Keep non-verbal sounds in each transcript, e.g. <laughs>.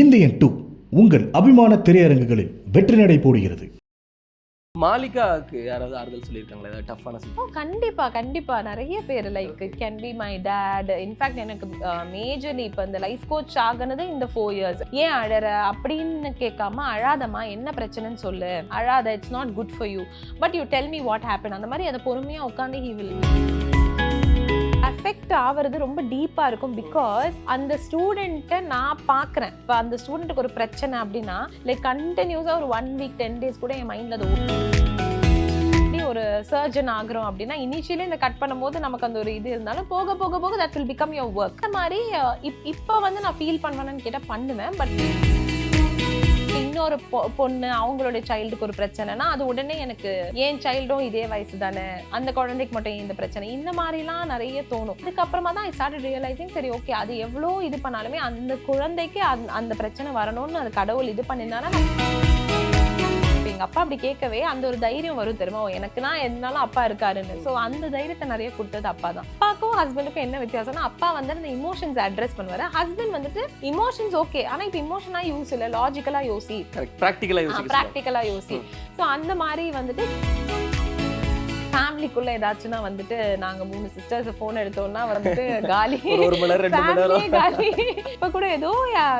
Indian two உங்கள் அபிமான திரையரங்குகளில் வெற்றி நடை போடுகிறது. மாலிகாவுக்கு யாராவது ஆறுதல் சொல்லியிருக்காங்களா? ஏதாவது டஃப்பான ஓ கண்டிப்பா கண்டிப்பா. நிறைய பேர் like it can be my dad in fact எனக்கு மேஜர்லி இப்போ இந்த லைஃப் கோச் ஆகுனது இந்த ஃபோர் இயர்ஸ் ஏன் அழற? அப்படின்னு கேட்காம அழாதம்மா என்ன பிரச்சனைன்னு சொல்லு. அழாத it's not good for you but you tell me what happen அந்த மாதிரி அதை பொறுமையா உட்காந்து ஹி வில் அஃபெக்ட் ஆகிறது ரொம்ப டீப்பாக இருக்கும் பிகாஸ் அந்த ஸ்டூடெண்ட்டை நான் பார்க்குறேன் இப்போ அந்த ஸ்டூடெண்ட்டுக்கு ஒரு பிரச்சனை அப்படின்னா லைக் கண்டினியூஸாக ஒரு ஒன் வீக் டென் டேஸ் கூட என் மைண்டில் அது ஒரு சர்ஜன் ஆகுறோம் அப்படின்னா இனிஷியலி இந்த கட் பண்ணும்போது நமக்கு அந்த ஒரு இது இருந்தாலும் போக போக போக that will become your work அந்த மாதிரி இப் இப்போ வந்து நான் ஃபீல் பண்ணுவேன்னு கேட்டால் பண்ணுவேன் பட் இன்னொரு பொ- பொண்ணு அவங்களுடைய சைல்டுக்கு ஒரு பிரச்சனைனா அது உடனே எனக்கு என் சைல்டும் இதே வயசு தானே அந்த குழந்தைக்கு மட்டும் இந்த பிரச்சனை? இந்த மாதிரிலாம் நிறைய தோணும். இதுக்கப்புறமா தான் ஐ ஸ்டார்ட் ரியலைசிங் சரி ஓகே அது எவ்வளோ இது பண்ணாலுமே அந்த குழந்தைக்கு அந்த பிரச்சனை வரணும்னு அது கடவுள் இது பண்ணியிருந்தானா எங்க அப்பா அப்படி கேட்கவே அந்த ஒரு தைரியம் வரும் தெரியுமா? ஓ, எனக்குன்னா என்னாலும் அப்பா இருக்காருன்னு. ஸோ அந்த தைரியத்தை நிறைய கொடுத்தது அப்பா தான் அப்பாக்கும் ஹஸ்பண்டுக்கும் என்ன வித்தியாசம்னா அப்பா வந்து அந்த இமோஷன்ஸ் அட்ரஸ் பண்ணுவாரு. ஹஸ்பண்ட் வந்துட்டு இமோஷன்ஸ் ஓகே ஆனா இப்போ இமோஷனா யூஸ் இல்லை லாஜிக்கலா யோசி. ப்ராக்டிக்கலாக யோசிக்க சொல்லுவாங்க. ப்ராக்டிக்கலா யோசி. ஸோ அந்த மாதிரி வந்துட்டு ஃபேமிலிக்குள்ள ஏதாச்சும்னா வந்துட்டு நாங்க மூணு சிஸ்டர்ஸ் ஃபோன் எடுத்தோம்னா வந்துட்டு <laughs> காலி. ஒரு நேரம் ரெண்டு நேரம். காலி. இப்ப கூட ஏதோ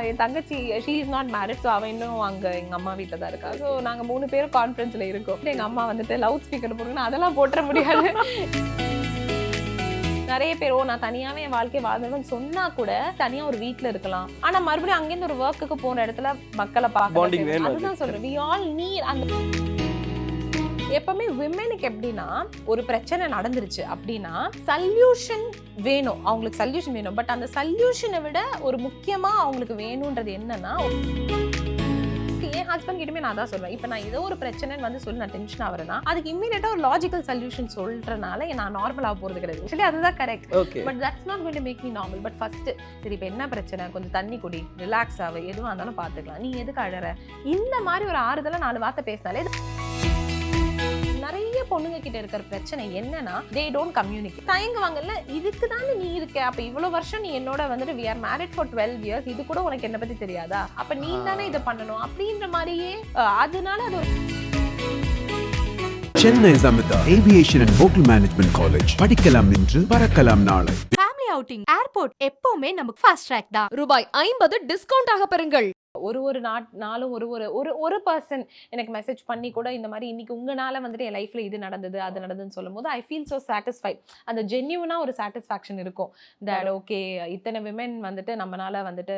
என் தங்கச்சி she is not married so அவ இன்னும் அங்க எங்க அம்மா வீட்ல தான் இருக்கா. ஸோ நாங்க மூணு பேரும் கான்ஃபரன்ஸ்ல இருக்கோம். எங்க அம்மா வந்துட்டு லவுட் ஸ்பீக்கர் போடுங்கன்னா அதெல்லாம் போட்டுற முடியாது. நிறைய பேர் ஓ நான் தனியாவே என் வாழ்க்கையை வாழ்ந்தேன்னு சொன்னா கூட தனியா ஒரு வீட்ல இருக்கலாம். ஆனா மறுபடியும் அங்கேருந்து ஒரு ஒர்க்குக்கு போற இடத்துல மக்களை பார்க்க. அதுதான் சொல்றேன். வி ஆல் நீட் அந்த எப்பவுமே விமெனுக்கு எப்படின்னா ஒரு பிரச்சனை நடந்துருச்சு அப்படின்னா சல்யூஷன் வேணும். அவங்களுக்கு சல்யூஷன் வேணும். பட் அந்த சல்யூஷனை விட ஒரு முக்கியமா அவங்களுக்கு வேணும்ன்றது என்னன்னா என் ஹஸ்பண்ட் கிட்டமே நான் தான் சொல்லுவேன் இப்போ நான் ஏதோ ஒரு பிரச்சனைன்னு வந்து சொல்லி நான் டென்ஷன் ஆகுறேன்னா அதுக்கு இம்மீடியட்டா ஒரு லாஜிக்கல் சொல்யூஷன் சொல்றதுனால நான் நார்மல் ஆக போறது கிடையாது. ஆக்சுவலி அதுதான் correct but that's not goin to make me normal but first சரி இப்போ என்ன பிரச்சனை? கொஞ்சம் தண்ணி குடி. ரிலாக்ஸ் ஆகு. எதுவாக இருந்தாலும் பார்த்துக்கலாம் நீ எதுக்கு அழற? இந்த மாதிரி ஒரு ஆறுதலா நாலு வார்த்தை பேசினாலே பொண்ணுங்க கிட்ட இருக்கிற பிரச்சனை என்னன்னா தே டோன்ட் கம்யூனிகேட் தயங்குவாங்கல்ல இதுக்கு தானே நீ இருக்க? அப்ப இவ்வளவு வருஷம் நீ என்னோட வந்துட்டு we are married for twelve years இது கூட உனக்கு என்ன பத்தி தெரியாதா? அப்ப நீ தானே இதை பண்ணணும்? அப்படின்ற மாதிரியே அதனால அது ஒரு Chennai Samitha aviation and hotel management college படிக்கலாம் இன்று பறக்கலாம் நாளை. ஃபேமிலி அவுட்டிங் ஏர்போர்ட் எப்பவுமே நமக்கு ஃபாஸ்ட் ட்ராக் தான். ரூபாய் ஐம்பது டிஸ்கவுண்ட் ஆக பெறுங்கள். ஒரு ஒரு நாட் நாளும் ஒரு ஒரு ஒரு ஒரு பர்சன் எனக்கு மெசேஜ் பண்ணி கூட இந்த மாதிரி இன்னைக்கு உங்களால வந்துட்டு என் லைஃப்ல இது நடந்தது அது நடந்ததுன்னு சொல்லும்போது ஐ ஃபீல் ஸோ சாட்டிஸ்ஃபை அந்த ஜென்யூனா ஒரு சாட்டிஸ்ஃபேக்ஷன் இருக்கும். தட் ஓகே இத்தனை விமென் வந்துட்டு நம்மனால வந்துட்டு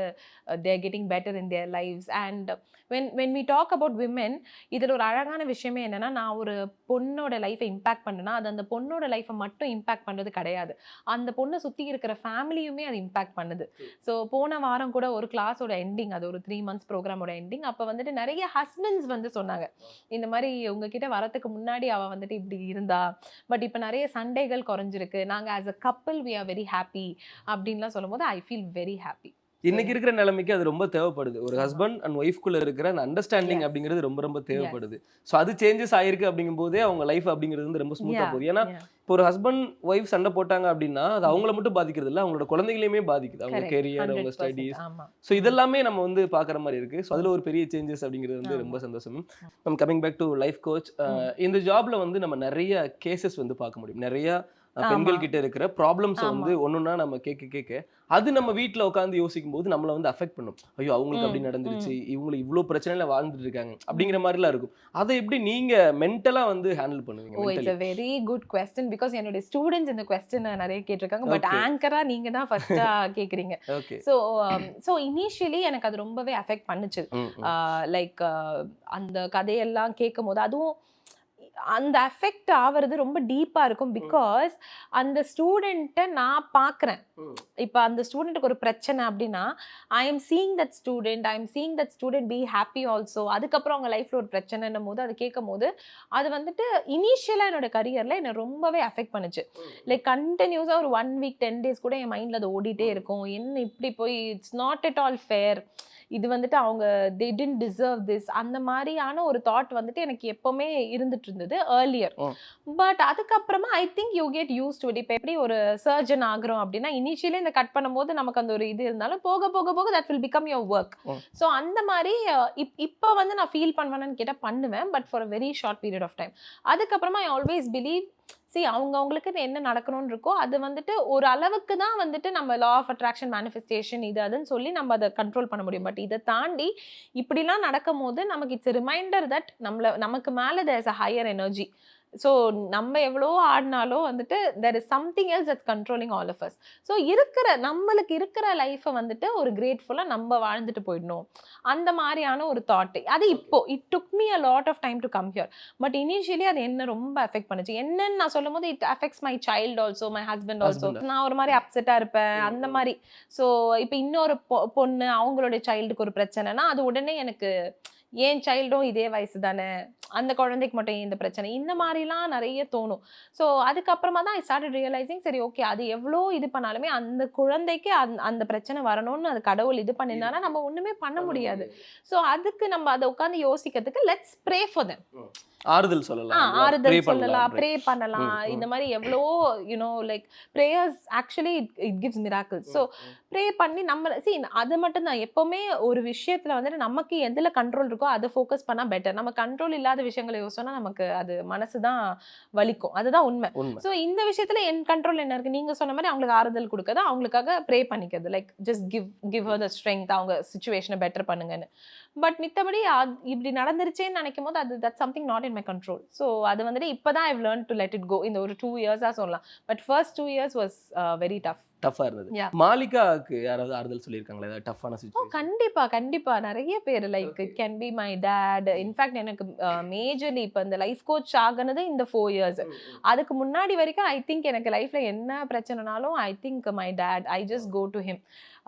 they're getting better in their lives and when when we talk about women இதில் ஒரு அழகான விஷயமே என்னன்னா நான் ஒரு பொண்ணோட லைஃப்பை இம்பாக்ட் பண்ணேன்னா அது அந்த பொண்ணோட லைஃப்பை மட்டும் இம்பாக்ட் பண்ணுறது கிடையாது. அந்த பொண்ணை சுற்றி இருக்கிற ஃபேமிலியுமே அது இம்பாக்ட் பண்ணுது. ஸோ போன வாரம் கூட ஒரு கிளாஸோட எண்டிங் அது ஒரு த்ரீ மந்த்ஸ் ப்ரோக்ராமோட எண்டிங் அப்போ வந்துட்டு நிறைய ஹஸ்பண்ட்ஸ் வந்து சொன்னாங்க. இந்த மாதிரி உங்ககிட்ட வரத்துக்கு முன்னாடி அவள் வந்துட்டு இப்படி இருந்தா. பட் இப்போ நிறைய சண்டைகள் குறைஞ்சிருக்கு. நாங்கள் ஆஸ் அ கப்பல் வி ஆர் வெரி ஹாப்பி அப்படின்லாம் சொல்லும்போது ஐ ஃபீல் வெரி ஹாப்பி இன்னைக்கு இருக்கிற நிலைமைக்கு அது ரொம்ப தேவைப்படுது. ஒரு ஹஸ்பண்ட் அண்ட் ஒய்ஃப்குள்ள இருக்கிற அந்த அண்டர்ஸ்டாண்டிங். அப்படிங்கிறது ரொம்ப ரொம்ப தேவைப்படுது. ஸோ அது சேஞ்சஸ் ஆயிருக்கு அப்படிங்கும் போதே அவங்க லைஃப் அப்படிங்கிறது வந்து ரொம்ப ஸ்மூத்தா Yeah, போகுது. ஏன்னா இப்போ ஒரு ஹஸ்பண்ட் ஒய்ஃப் சண்டை போட்டாங்க அப்படின்னா அது அவங்கள மட்டும் பாதிக்கிறது இல்ல. அவங்களோட குழந்தைகளையுமே பாதிக்குது. அவங்க கெரியர் அவங்க ஸ்டடீஸ் ஸோ இதெல்லாமே நம்ம வந்து பார்க்குற மாதிரி இருக்கு. ஸோ அதில் ஒரு பெரிய சேஞ்சஸ் அப்படிங்கிறது வந்து ரொம்ப சந்தோஷம். நம்ம coming back to life coach இந்த ஜாப்ல வந்து நம்ம நிறைய கேசஸ் வந்து பார்க்க முடியும். நிறைய. பெண்கள் கிட்ட இருக்கிற ப்ராப்ளம்ஸை. வந்து ஒன்னொன்னா நம்ம கேட்க கேட்க அது நம்ம வீட்டில் உட்காந்து யோசிக்கும் போது நம்மளை வந்து அஃபெக்ட் பண்ணும். ஐயோ அவங்களுக்கு அப்படி நடந்துருச்சு இவங்களுக்கு இவ்வளோ பிரச்சனையில வாழ்ந்துட்டு இருக்காங்க அப்படிங்கிற மாதிரிலாம் இருக்கும். அதை எப்படி நீங்க மென்டலா வந்து ஹேண்டில் பண்ணுவீங்க ஓ it's very good question because என்னுடைய ஸ்டூடெண்ட்ஸ் இந்த கொஸ்டின் நிறைய கேட்டிருக்காங்க பட். ஆங்கரா நீங்க தான் ஃபர்ஸ்டா கேக்குறீங்க ஓகே ஸோ ஸோ இனிஷியலி எனக்கு அது ரொம்பவே அஃபெக்ட் பண்ணுச்சு. லைக் அந்த கதையெல்லாம் கேட்கும் போது அதுவும் அந்த அஃபெக்ட் ஆவறது ரொம்ப டீப்பா இருக்கும் பிகாஸ் அந்த ஸ்டூடெண்ட்டை நான் பார்க்குறேன் இப்போ அந்த ஸ்டூடெண்ட்டுக்கு ஒரு பிரச்சனை அப்படின்னா I am seeing that student I am seeing that student be happy also அதுக்கப்புறம் அவங்க லைஃப்ல ஒரு பிரச்சனைன்னும் போது அதை கேட்கும் போது அது வந்துட்டு இனிஷியலாக என்னோட கரியரில் என்னை ரொம்பவே அஃபெக்ட் பண்ணுச்சு. லைக் கண்டினியூஸாக ஒரு ஒன் வீக் டென் டேஸ் கூட என் மைண்டில் அது ஓடிட்டே இருக்கும். என்ன இப்படி போய் it's not at all fair இது வந்துட்டு அவங்க தே டென்ட் டிசர்வ் திஸ் அந்த மாதிரியான ஒரு தாட் வந்துட்டு எனக்கு எப்பவுமே இருந்துட்டு இருந்தது ஏர்லியர். பட் அதுக்கப்புறமா I think you get used to it இப்போ எப்படி ஒரு சர்ஜன் ஆகுறோம் அப்படின்னா இனிஷியலி இந்த கட் பண்ணும்போது நமக்கு அந்த ஒரு இது இருந்தாலும் போக போக போக that will become your work. So அந்த மாதிரி இப் இப்போ வந்து நான் ஃபீல் பண்ணுவேன்னு கேட்டால் பண்ணுவேன் but for a very short period of time அதுக்கப்புறமா ஐ ஆல்வேஸ் பிலீவ் சி அவங்க அவங்களுக்கு என்ன நடக்கணும்னு இருக்கோ அது வந்துட்டு ஒரு அளவுக்கு தான் வந்துட்டு நம்ம லா ஆஃப் அட்ராக்ஷன் மேனிஃபெஸ்டேஷன் இது அதுன்னு சொல்லி நம்ம அதை கண்ட்ரோல் பண்ண முடியும். பட் இதை தாண்டி இப்படிலாம் நடக்கும் போது நமக்கு இட்ஸ் ரிமைண்டர் தட் நம்மள நமக்கு மேலே there's a higher energy so நம்ம எவ்வளோ ஆடினாலும் வந்துட்டு there is something else that's controlling all of us so இருக்கிற நம்மளுக்கு இருக்கிற லைஃப்பை வந்துட்டு ஒரு கிரேட்ஃபுல்லாக நம்ம வாழ்ந்துட்டு போயிடணும். அந்த மாதிரியான ஒரு தாட் அது இப்போ it took me a lot of time to come here but initially அது என்ன ரொம்ப அஃபெக்ட் பண்ணுச்சு? என்னன்னு நான் சொல்லும் போது it affects my child also my husband also. நான் ஒரு மாதிரி அப்செட்டாக இருப்பேன். அந்த மாதிரி. ஸோ இப்போ இன்னொரு பொ- பொண்ணு அவங்களுடைய சைல்டுக்கு ஒரு பிரச்சனைனா அது உடனே எனக்கு ஏன் சைல்டும் இதே வயசு தானே அந்த குழந்தைக்கு மட்டும் இந்த பிரச்சனை? இந்த மாதிரிலாம் நிறைய தோணும். ஸோ அதுக்கப்புறமா தான் ஐ ஸ்டார்டட் ரியலைசிங் சரி ஓகே அது எவ்வளோ இது பண்ணாலுமே அந்த குழந்தைக்கு அந்த அந்த பிரச்சனை வரணும்னு அது கடவுள் இது பண்ணியிருந்தானா நம்ம ஒன்றுமே பண்ண முடியாது. ஸோ அதுக்கு நம்ம அதை உட்காந்து யோசிக்கிறதுக்கு லெட்ஸ் ப்ரே ஃபார் them. ஆறுதல் சொல்லலாம் ஆறுதல் சொல்லலாம். ப்ரே பண்ணலாம். இந்த மாதிரி எவ்வளோ you know like prayers actually it gives miracles so pray பண்ணி நம்ம சி அது மட்டும் தான். எப்பவுமே ஒரு விஷயத்துல வந்துட்டு நமக்கு எதுல கண்ட்ரோல் இருக்கோ அதை ஃபோக்கஸ் பண்ணா பெட்டர் நம்ம கண்ட்ரோல் இல்லாத விஷயங்களை யோசிச்சோம்னா நமக்கு அது மனசு தான் வலிக்கும். அதுதான் உண்மை. ஸோ இந்த விஷயத்துல என் கண்ட்ரோல் என்ன இருக்கு? நீங்க சொன்ன மாதிரி அவங்களுக்கு ஆறுதல் கொடுக்கறது அவங்களுக்காக ப்ரே பண்ணிக்கிறது. Like just give give her the strength அவங்க சுச்சுவேஷனை பெட்டர் பண்ணுங்கன்னு. பட் மித்தபடி இப்படி நடந்துருச்சேன்னு நினைக்கும் போது அது that something not in my control so அது வந்துட்டு இப்போ தான் I've learn to let it go இந்த ஒரு டூ இயர்ஸாக சொல்லலாம். But first two years was very tough டஃபா இருந்தது. மாலிகாவுக்கு யாராவது ஆறுதல் சொல்லியிருக்காங்களா? ஏதாவது டஃப்பான சுச்சுவேஷன் கண்டிப்பா கண்டிப்பா. நிறைய பேர் like it can be my dad in fact எனக்கு மேஜர்லி இப்போ இந்த லைஃப் கோச் ஆகுனது இந்த ஃபோர் இயர்ஸ் அதுக்கு முன்னாடி வரைக்கும் ஐ திங்க் எனக்கு லைஃப்ல என்ன பிரச்சனைனாலும் I think my dad I just go to him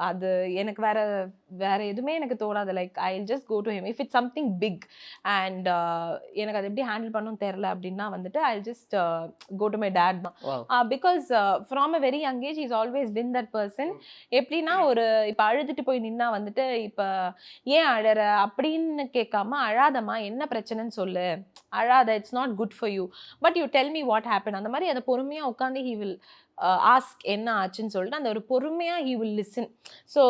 அது எனக்கு வேற வேற எதுவுமே எனக்கு தோணாது. Like I just go to him if it's something big and எனக்கு அது எப்படி ஹேண்டில் பண்ணணும் தெரில அப்படின்னா வந்துட்டு I just go to my dad தான். Because from a very young age is always been that person எப்படின்னா ஒரு இப்போ அழுதுட்டு போய் நின்னா வந்துட்டு இப்போ ஏன் அழற? அப்படின்னு கேட்காம அழாதம்மா என்ன பிரச்சனைன்னு சொல்லு. அழாத it's not good for you but you tell me what happen அந்த மாதிரி அதை பொறுமையாக உட்காந்து ஹி வில் ஆஸ்க் என்ன ஆச்சுன்னு சொல்லிட்டு அந்த ஒரு பொறுமையாக he will listen so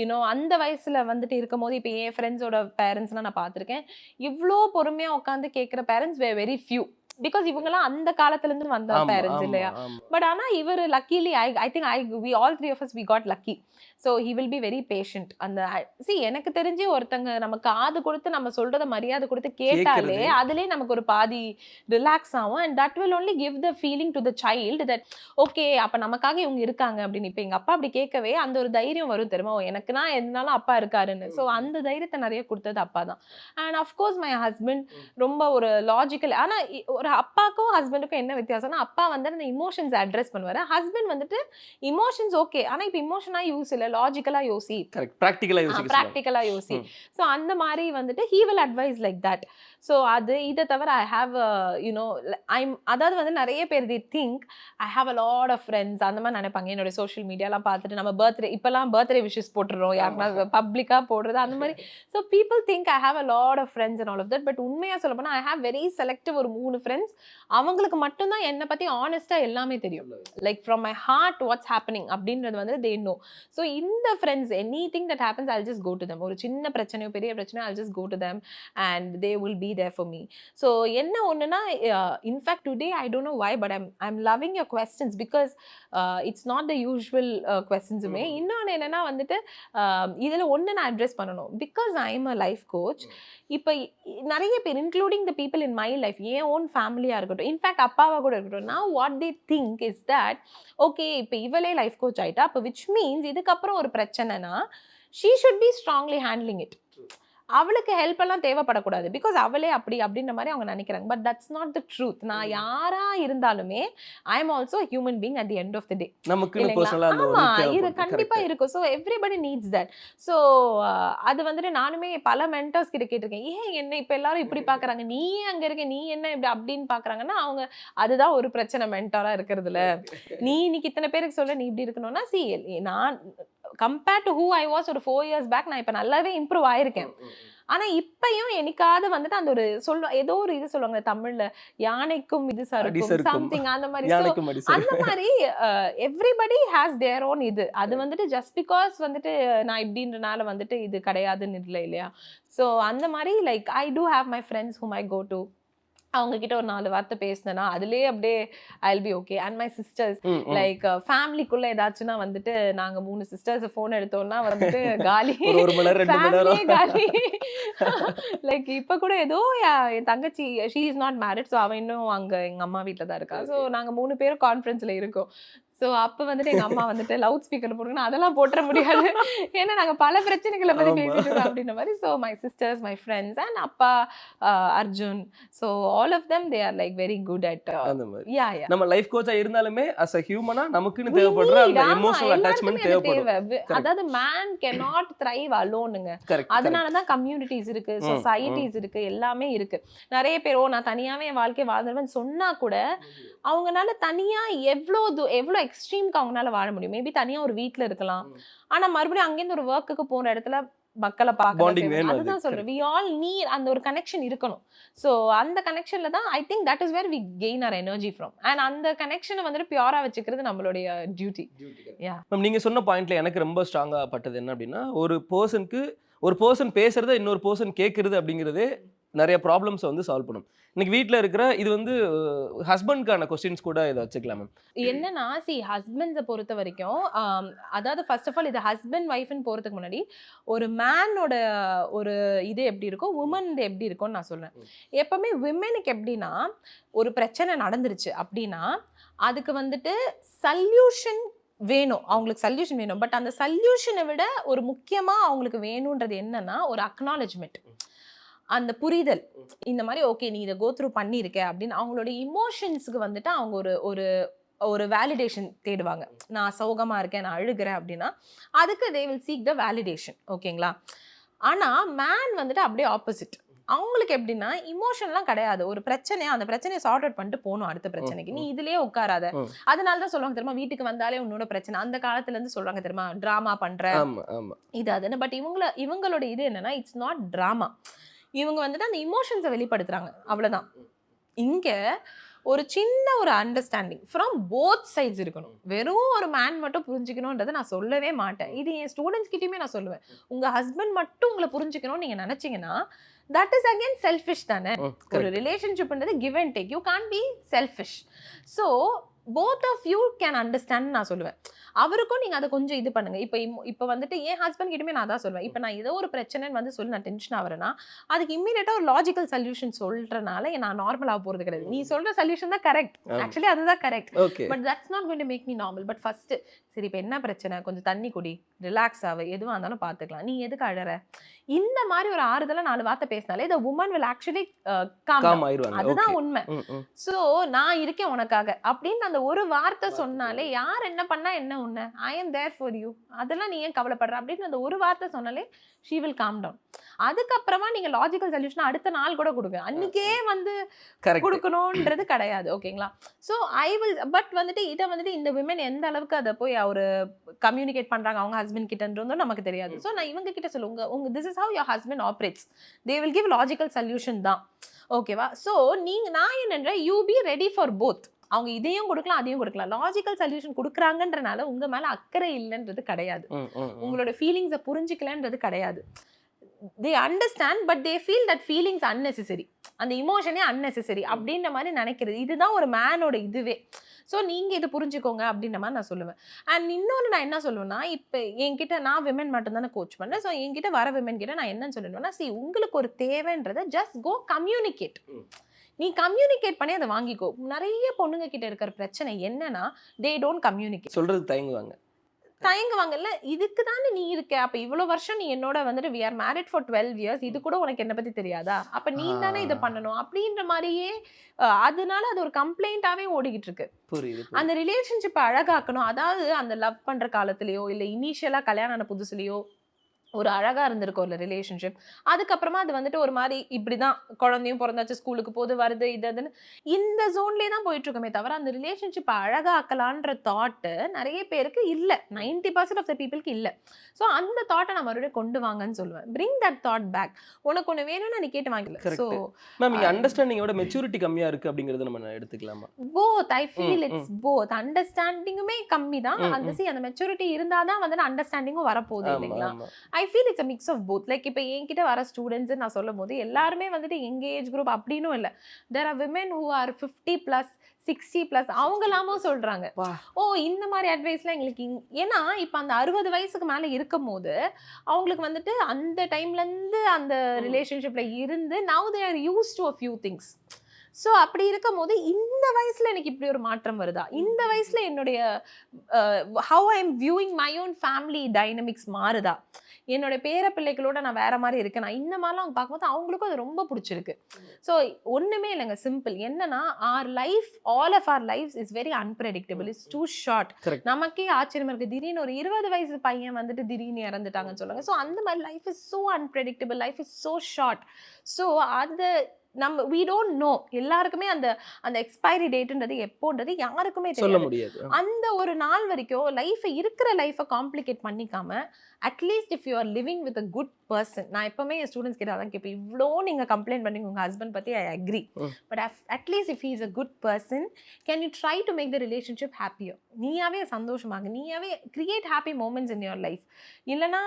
you know அந்த வயசில் வந்துட்டு இருக்கும் போது இப்போ என் ஃப்ரெண்ட்ஸோட பேரண்ட்ஸ்லாம் நான் பார்த்துருக்கேன். இவ்வளோ பொறுமையாக உட்காந்து கேட்குற parents were very few because இவங்கெல்லாம் அந்த காலத்துலேருந்து வந்த ஆமா, பேரண்ட்ஸ் இல்லையா. பட் ஆனா இவர் luckily I I think I we all three of us we got lucky so he will be very patient அந்த சி எனக்கு தெரிஞ்சு ஒருத்தங்க நம்ம காது கொடுத்து நம்ம சொல்றத மரியாதை கொடுத்து கேட்டாலே. அதுலயே நமக்கு ஒரு பாதி ரிலாக்ஸ் ஆகும். And that will only give the feeling to the child that okay அப்ப நமக்காக இவங்க இருக்காங்க அப்படின்னு. இப்போ எங்க அப்பா அப்படி கேட்கவே அந்த ஒரு தைரியம் வரும் தெரியுமா? எனக்குன்னா எதுனாலும் அப்பா இருக்காருன்னு. ஸோ அந்த தைரியத்தை நிறைய கொடுத்தது அப்பா தான். அண்ட் அஃப்கோர்ஸ் மை ஹஸ்பண்ட் ரொம்ப ஒரு லாஜிக்கல் ஆனா இ- ஒரு அப்பாக்கும் ஹஸ்பண்டுக்கும் என்ன வித்தியாசம்னா அப்பா வந்து அந்த இமோஷன்ஸ் அட்ரஸ் பண்ணுவாரு. ஹஸ்பண்ட் வந்துட்டு இமோஷன்ஸ் ஓகே ஆனா இப்போ இமோஷனா யூஸ் இல்ல. லாஜிக்கலா யோசி. கரெக்ட் ப்ராக்டிக்கலா யோசிக்க சொல்லுவாங்க. ப்ராக்டிக்கலா யோசி. ஸோ அந்த மாதிரி வந்துட்டு he will advise like that so அது இதை தவிர ஐ ஹாவ் யூனோ ஐம் அதாவது வந்து நிறைய பேர் the think I have a lot of friends அந்த மாதிரி நினைப்பாங்க. என்னோட சோஷியல் மீடியாலாம் பார்த்துட்டு நம்ம பர்த்டே இப்போலாம் பர்த்டே விஷஸ் போட்டுறோம் யாருன்னா பப்ளிக்காக போடுறது அந்த மாதிரி. So people think I have a lot of friends and all of that but உண்மையாக சொல்ல போனால் ஐ ஹாவ் வெரி செலக்டிவ் ஒரு மூணு ஃப்ரெண்ட்ஸ் அவங்களுக்கு மட்டும்தான் என்னை பற்றி ஆனஸ்ட்டாக எல்லாமே தெரியும். Like from my heart what's happening அப்படின்றது வந்து தே நோ ஸோ இந்த friends any thing that happens I'll just go to them ஒரு சின்ன பிரச்சனையோ பெரிய பிரச்சனையோ I'll just go to them and they will be there for me so என்ன ஒன்றுனா in fact today I don't know why but I'm I'm loving your questions because it's not the usual கொஸ்டின்ஸுமே இன்னொன்று என்னென்னா வந்துட்டு இதில் ஒன்று நான் address பண்ணணும். Because I am a life coach இப்போ நிறைய பேர் including the people in my life N own ஃபேமிலியாக இருக்கட்டும். இன்ஃபேக்ட் அப்பாவாக கூட இருக்கட்டும். நான் what they think is that okay இப்போ இவளே லைஃப் கோச் ஆயிட்டா. அப்போ விச் மீன்ஸ் இதுக்கப்புறம் ஒரு பிரச்சனைனா she should be strongly handling it அவளுக்கு ஹெல்ப் எல்லாம் தேவைப்படக்கூடாது. பிகாஸ் அவளே அப்படி அப்படின்ற மாதிரி அவங்க நினைக்கிறாங்க. But that's not the truth நான் யாரா இருந்தாலுமே I am also human being at the end of the day ஆமா இது. கண்டிப்பா. இருக்கும். So everybody needs that so அது வந்துட்டு நானுமே பல மென்டர்ஸ் கிட்ட கேட்டிருக்கேன். ஏன் என்ன இப்போ எல்லாரும் இப்படி பாக்குறாங்க? நீ அங்க இருக்க? நீ என்ன இப்படி அப்படின்னு பாக்குறாங்கன்னா அவங்க அதுதான் ஒரு பிரச்சனை மென்டரா இருக்கிறதுல. <laughs> நீ இன்னைக்கு இத்தனை பேருக்கு சொல்ல நீ இப்படி இருக்கணும்னா சி நான் compared to who I was ஒரு ஃபோர் இயர்ஸ் பேக் நான் இப்போ நல்லாவே இம்ப்ரூவ் ஆயிருக்கேன். ஆனா இப்பயும் என்னைக்காவது வந்துட்டு அந்த ஒரு சொல்ல ஏதோ ஒரு இது சொல்லுவாங்க தமிழ்ல யானைக்கும் இது சருக்கும். சம்திங் அந்த மாதிரி. அந்த மாதிரி எவ்ரிபடி ஹேஸ் தேர் ஓன் இது. அது வந்துட்டு ஜஸ்ட் பிகாஸ் வந்துட்டு நான் இப்படின்றனால வந்துட்டு இது கிடையாதுன்னு இல்லை இல்லையா? ஸோ அந்த மாதிரி like I do have my friends whom I go to அவங்க கிட்ட ஒரு நாலு வார்த்தை பேசினேன்னா அதுலயே அப்படியே I be okay and my sisters. Like ஃபேமிலிக்குள்ள ஏதாச்சும்னா வந்துட்டு நாங்க மூணு சிஸ்டர்ஸ் ஃபோன் எடுத்தோம்னா வந்துட்டு <laughs> காலி காலி. <laughs> லைக் இப்ப கூட ஏதோ என் தங்கச்சி she is not married so அவ இன்னும் அங்க எங்க அம்மா வீட்ல தான் இருக்கா. ஸோ நாங்க மூணு பேரும் கான்ஃபரன்ஸ்ல இருக்கோம். ஸோ அப்ப வந்துட்டு எங்க அம்மா வந்துட்டு லவுட் ஸ்பீக்கர் போட்டுங்கன்னா அதெல்லாம் போட்டுற முடியாது. ஏன்னா நாங்க பல பிரச்சனைகளை ஆமா. பேசிட்டு இருக்கோம் அப்படின்ற மாதிரி. So my sisters my friends and அப்பா Arjun so all of them they are like very good at அந்த மாதிரி. யா யா நம்ம லைஃப் கோச்சா இருந்தாலுமே அஸ் அ ஹியூமனா நமக்குன்னு தேவைப்படுற அந்த எமோஷனல் அட்டாச்மெண்ட் தேவைப்படும். அதாவது மேன் கேனாட் thrive அலோனுங்க கரெக்ட் அதனால தான் கம்யூனிட்டிஸ் இருக்கு சொசைட்டிஸ் இருக்கு எல்லாமே இருக்கு. நிறைய பேர் ஓ நான் தனியாவே என் வாழ்க்கை வாழ்ந்துருவேன் சொன்னா கூட அவங்கனால தனியா எவ்வளோ எவ்வளோ எக்ஸ்ட்ரீம்க்கு அவங்கனால வாழ முடியும். மேபி தனியா ஒரு வீட்ல இருக்கலாம். ம். ஆனா மறுபடியும் அங்கேருந்து ஒரு ஒர்க்குக்கு போற இடத்துல மக்களை பார்க்க அதுதான் சொல்றேன். வி ஆல் நீட் அந்த ஒரு கனெக்ஷன் இருக்கணும். ஸோ அந்த கனெக்ஷன்ல தான் I think that is where we gain our energy from and அந்த கனெக்ஷனை வந்துட்டு பியூரா வச்சுக்கிறது நம்மளுடைய டியூட்டி. மேம் நீங்க சொன்ன பாயிண்ட்ல எனக்கு ரொம்ப ஸ்ட்ராங்கா பட்டது என்ன அப்படின்னா ஒரு பர்சனுக்கு ஒரு பர்சன் பேசுறத இன்னொரு பர்சன் கேட்கறது அப்படிங்கிறதே நிறைய ப்ராப்ளம்ஸை வந்து சால்வ் பண்ணும். இன்னைக்கு வீட்ல இருக்கிற இது வந்து ஹஸ்பண்ட்கான கொஸ்டின்ஸ் கூட இதை வச்சுக்கலாம். மேம் என்னன்னா சி ஹஸ்பண்ட்ஸை பொறுத்த வரைக்கும் அதாவது ஃபர்ஸ்ட் ஆஃப் ஆல் இது ஹஸ்பண்ட் ஒய்ஃப்னு போகிறதுக்கு முன்னாடி ஒரு மேனோட ஒரு இது எப்படி இருக்கும் உமன் இது எப்படி இருக்கும்னு நான் சொல்றேன். எப்பவுமே விமெனுக்கு எப்படின்னா ஒரு பிரச்சனை நடந்துருச்சு அப்படின்னா அதுக்கு வந்துட்டு சல்யூஷன் வேணும். அவங்களுக்கு சல்யூஷன் வேணும். பட் அந்த சல்யூஷனை விட ஒரு முக்கியமாக அவங்களுக்கு வேணுன்றது என்னன்னா ஒரு அக்னாலஜ்மெண்ட் அந்த புரிதல் இந்த மாதிரி ஓகே நீ இதை கோத்ரூ பண்ணியிருக்க அப்படின்னு அவங்களோட இமோஷன்ஸுக்கு வந்துட்டு அவங்க ஒரு ஒரு ஒரு வேலிடேஷன் தேடுவாங்க. நான் சோகமா இருக்கேன் நான் அழுகிறேன் அப்படின்னா அதுக்கு they will seek the validation ஓகேங்களா? ஆனா மேன் வந்துட்டு அப்படியே ஆப்போசிட் அவங்களுக்கு எப்படின்னா இமோஷன்லாம் கிடையாது. ஒரு பிரச்சனையா அந்த பிரச்சனையை சார்ட் அவுட் பண்ணிட்டு போகணும் அடுத்த பிரச்சனைக்கு. நீ இதுலயே உட்காராத. அதனால தான் சொல்லுவாங்க தெரியுமா வீட்டுக்கு வந்தாலே உன்னோட பிரச்சனை. அந்த காலத்துல இருந்து சொல்றாங்க தெரியுமா டிராமா பண்ற. இது அதுன்னு பட் இவங்கள இவங்களோட இது என்னன்னா இட்ஸ் நாட் ட்ராமா இவங்க வந்துட்டு அந்த இமோஷன்ஸை வெளிப்படுத்துறாங்க. அவ்வளவுதான். இங்க ஒரு சின்ன ஒரு அண்டர்ஸ்டாண்டிங் ஃப்ரம் போத் சைட்ஸ் இருக்கணும். வெறும் ஒரு மேன் மட்டும் புரிஞ்சுக்கணுன்றதை நான் சொல்லவே மாட்டேன். இது என் ஸ்டூடெண்ட்ஸ் கிட்டயுமே நான் சொல்லுவேன். உங்க ஹஸ்பண்ட் மட்டும் உங்களை புரிஞ்சுக்கணும்னு நீங்க நினைச்சீங்கன்னா தட் இஸ் அகேன் செல்ஃபிஷ் தானே? ம், ஒரு. ரிலேஷன்ஷிப்ன்றது give and take you can't be selfish so both of you can understand நான் சொல்லுவேன். அவருக்கும் நீங்க அதை கொஞ்சம் இது பண்ணுங்க. இப்போ இப்போ வந்துட்டு என் ஹஸ்பண்ட் கிட்டயுமே நான் தான் சொல்லுவேன். இப்போ நான் ஏதோ ஒரு பிரச்சனைன்னு வந்து சொல்லி நான் டென்ஷன் ஆகிறேன்னா அதுக்கு இம்மீடியட்டா ஒரு லாஜிக்கல் சொல்யூஷன் சொல்றனால நான் நார்மலாக போறது கிடையாது. நீ சொல்ற சொல்யூஷன் தான் கரெக்ட். ஆக்சுவலி அதுதான் correct but that's not going to make me normal but first சரி இப்போ என்ன பிரச்சனை? கொஞ்சம் தண்ணி குடி. ரிலாக்ஸ் ஆகு. எதுவாக இருந்தாலும் பார்த்துக்கலாம் நீ எதுக்கு அழற? இந்த மாதிரி ஒரு ஆறுதலா நாலு வார்த்தை பேசினாலே இந்த உமன் will ஆக்சுவலி காம் அதுதான் உண்மை. சோ நான் இருக்கேன் உனக்காக. அப்படின்னு அந்த ஒரு வார்த்தை சொன்னாலே யார் என்ன பண்ணா என்ன உன்ன? I am there for you அதெல்லாம் நீ ஏன் கவலைப்படுற? அப்படின்னு அந்த ஒரு வார்த்தை சொன்னாலே ஷீ வில் காம் டவுன் அதுக்கப்புறமா நீங்க லாஜிக்கல் சொல்யூஷன் அடுத்த நாள் கூட கொடுங்க. அன்னைக்கே வந்து கொடுக்கணுன்றது கிடையாது. ஓகேங்களா ஸோ ஐ வில் பட் வந்துட்டு இதை வந்துட்டு இந்த விமன் எந்த அளவுக்கு அதை போய் ஒரு கம்யூனிகேட் பண்றாங்க அவங்க ஹஸ்பண்ட் கிட்டன்றதும் நமக்கு தெரியாது. ஸோ நான் இவங்க கிட்ட சொல்லுங்க உங்க this is how your husband operates they will give logical solution தான். ஓகேவா ஸோ நீங்க நான் என்னன்ற you be ready for both அவங்க இதையும் கொடுக்கலாம் அதையும் கொடுக்கலாம். லாஜிக்கல் சொல்யூஷன் கொடுக்குறாங்கன்றனால உங்க மேல அக்கறை இல்லைன்றது கிடையாது. உங்களோட ஃபீலிங்ஸை புரிஞ்சுக்கலன்றது கிடையாது. They understand but they feel that feelings unnecessary. அந்த இமோஷனே unnecessary அப்படின்ற மாதிரி நினைக்கிறது. இதுதான் ஒரு மேனோட இதுவே. ஸோ நீங்கள் இதை புரிஞ்சுக்கோங்க அப்படின்ற மாதிரி நான் சொல்லுவேன். அண்ட் இன்னொன்று நான் என்ன சொல்லுவேன்னா இப்போ என்கிட்ட நான் விமன் மட்டும்தானே கோச் பண்ணேன். ஸோ என்கிட்ட வர விமன் கிட்ட நான் என்ன சொல்லுவேன்னா see உங்களுக்கு ஒரு தேவைன்றதை ஜஸ்ட் கோ கம்யூனிகேட். நீ கம்யூனிகேட் பண்ணி அதை வாங்கிக்கோ. நிறைய பொண்ணுங்க கிட்ட இருக்கிற பிரச்சனை என்னன்னா தே டோன்ட் கம்யூனிகேட் சொல்றது தயங்குவாங்க. தயங்குவாங்கல்ல? இதுக்கு தானே நீ இருக்க? அப்ப இவ்வளவு வருஷம் நீ என்னோட வந்துட்டு we are married for twelve years இது கூட உனக்கு என்ன பத்தி தெரியாதா? அப்ப நீ தானே இதை. பண்ணணும்? அப்படின்ற மாதிரியே அதனால அது ஒரு கம்ப்ளைண்டாவே ஓடிக்கிட்டு இருக்கு புரியுது புரியுது. அந்த ரிலேஷன்ஷிப்பை அழகாக்கணும். அதாவது அந்த லவ் பண்ற காலத்துலயோ இல்ல இனிஷியலா கல்யாணம் ஆன புதுசுலயோ ஒரு அழகா இருந்திருக்கும் ஒரு ரிலேஷன்ஷிப் அதுக்கப்புறமா அது வந்துட்டு ஒரு மாதிரி இப்படிதான் குழந்தையும் பிறந்தாச்சு ஸ்கூலுக்கு போது வருது இது அதுன்னு. இந்த ஜோன்லேயே தான் போயிட்டு இருக்கோமே தவிர அந்த ரிலேஷன்ஷிப் அழகாக்கலான்ற தாட்டு நிறைய பேருக்கு இல்லை. நைன்டி பர்சன்ட் ஆஃப் த பீப்புளுக்கு இல்லை. ஸோ அந்த தாட்டை நான் மறுபடியும் கொண்டு வாங்கன்னு சொல்லுவேன். பிரிங் தட் தாட் பேக் உனக்கு ஒன்று வேணும்னு நீ கேட்டு வாங்கல. ஸோ மேம் இங்க ஆ. அண்டர்ஸ்டாண்டிங்கோட மெச்சூரிட்டி கம்மியா இருக்கு அப்படிங்கறத நம்ம எடுத்துக்கலாமா? Both I feel it's both அண்டர்ஸ்டாண்டிங்குமே கம்மி தான் அந்த. சி அந்த மெச்சூரிட்டி இருந்தால் தான் வந்து அண்டர்ஸ்டாண்டிங்கும் வரப்போகுது இல்லைங்களா? ஆமா. I feel it's a mix of both like இப்போ என்கிட்ட வர ஸ்டூடெண்ட்ஸ் நான் சொல்லும் போது எல்லாருமே வந்துட்டு எங்க ஏஜ் குரூப் அப்படின்னும் இல்லை. There are women who are fifty plus sixty plus அவங்களாமும் சொல்றாங்க. வா. ஓ இந்த மாதிரி அட்வைஸ்லாம் எங்களுக்கு இங்- ஏன்னா இப்போ அந்த அறுபது வயசுக்கு மேலே இருக்கும் போது அவங்களுக்கு வந்துட்டு அந்த டைம்லேருந்து அந்த ரிலேஷன்ஷிப்ல இருந்து now they are used to a few things so அப்படி இருக்கும் போது இந்த வயசுல எனக்கு இப்படி ஒரு மாற்றம் வருதா? இந்த வயசுல என்னுடைய how I am viewing my own family dynamics மாறுதா? என்னோட பேர பிள்ளைகளோட நான் வேற மாதிரி இருக்கேன்? நான் இந்த மாதிரிலாம் அவங்க பார்க்கும்போது அவங்களுக்கும் அது ரொம்ப பிடிச்சிருக்கு. ஸோ ஒண்ணுமே இல்லைங்க சிம்பிள் என்னன்னா our life all of our life is very unpredictable is too short. நமக்கே ஆச்சரியமா இருக்கு. திடீர்னு ஒரு இருபது வயசு பையன் வந்துட்டு திடீர்னு இறந்துட்டாங்கன்னு சொல்லுவாங்க ஸோ அந்த மாதிரி life is so unpredictable life is so short so அந்த நம்ம வி டோன்ட் நோ எல்லாருக்குமே அந்த அந்த எக்ஸ்பைரி டேட்ன்றது எப்போன்றது யாருக்குமே சொல்ல முடியாது. அந்த ஒரு நாள் வரைக்கும் லைஃப்பை இருக்கிற லைஃப்பை complicate பண்ணிக்காம at least if you are living with a good person நான் எப்பவுமே என் ஸ்டூடெண்ட்ஸ் கிட்ட அதான் கேட்பேன் இவ்வளோ நீங்கள் கம்ப்ளைண்ட் பண்ணி உங்கள் ஹஸ்பண்ட் பற்றி I agree. But at least if is a good person can you try to make the relationship happier நீயாவே சந்தோஷமாக நீயாவே create happy moments in your life இல்லைனா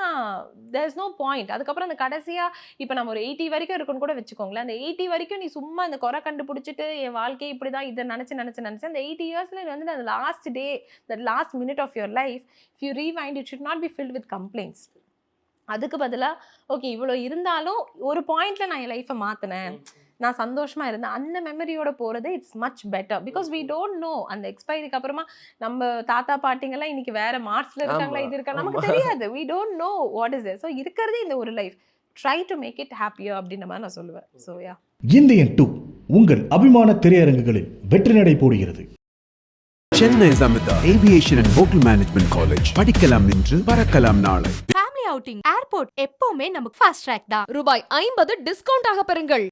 தேர் இஸ் நோ பாயிண்ட் அதுக்கப்புறம் அந்த கடைசியாக இப்போ நம்ம ஒரு எயிட்டி வரைக்கும் இருக்குன்னு கூட வச்சுக்கோங்களேன் அந்த எயிட்டி வரைக்கும் நீ சும்மா இந்த குறை கண்டுபிடிச்சிட்டு என் வாழ்க்கை இப்படி தான் இதை நினச்சி நினச்சி நினச்சி அந்த எயிட்டி இயர்ஸில் வந்து அந்த last day the last minute of your life if you rewind it should not be filled with complaints அதுக்கு பதிலாக ஓகே இவ்வளோ இருந்தாலும் ஒரு பாயிண்ட்ல நான் என் லைஃப்பை மாற்றினேன் நான் சந்தோஷமா இருந்தேன். அந்த மெமரியோட போறது it's much better because we don't know அந்த எக்ஸ்பைரிக்கு அப்புறமா நம்ம தாத்தா பாட்டிங்கெல்லாம் இன்னைக்கு வேற மார்ச்ல இருக்காங்களா இது இருக்கா நமக்கு. தெரியாது. We don't know what is so இருக்கிறதே இந்த ஒரு life try to make it happier அப்படின்ற மாதிரி நான் சொல்லுவேன். ஸோ யா இந்தியன் டூ உங்கள் அபிமான திரையரங்குகளில் வெற்றி நடை போடுகிறது. Chennai Amrita aviation and hotel management college படிக்கலாம் இன்று பறக்கலாம் நாளை. ஃபேமிலி அவுட்டிங் ஏர்போர்ட் எப்பவுமே நமக்கு ஃபாஸ்ட் ட்ராக் தான். ரூபாய் ஐம்பது டிஸ்கவுண்ட் ஆக பெறுங்கள்.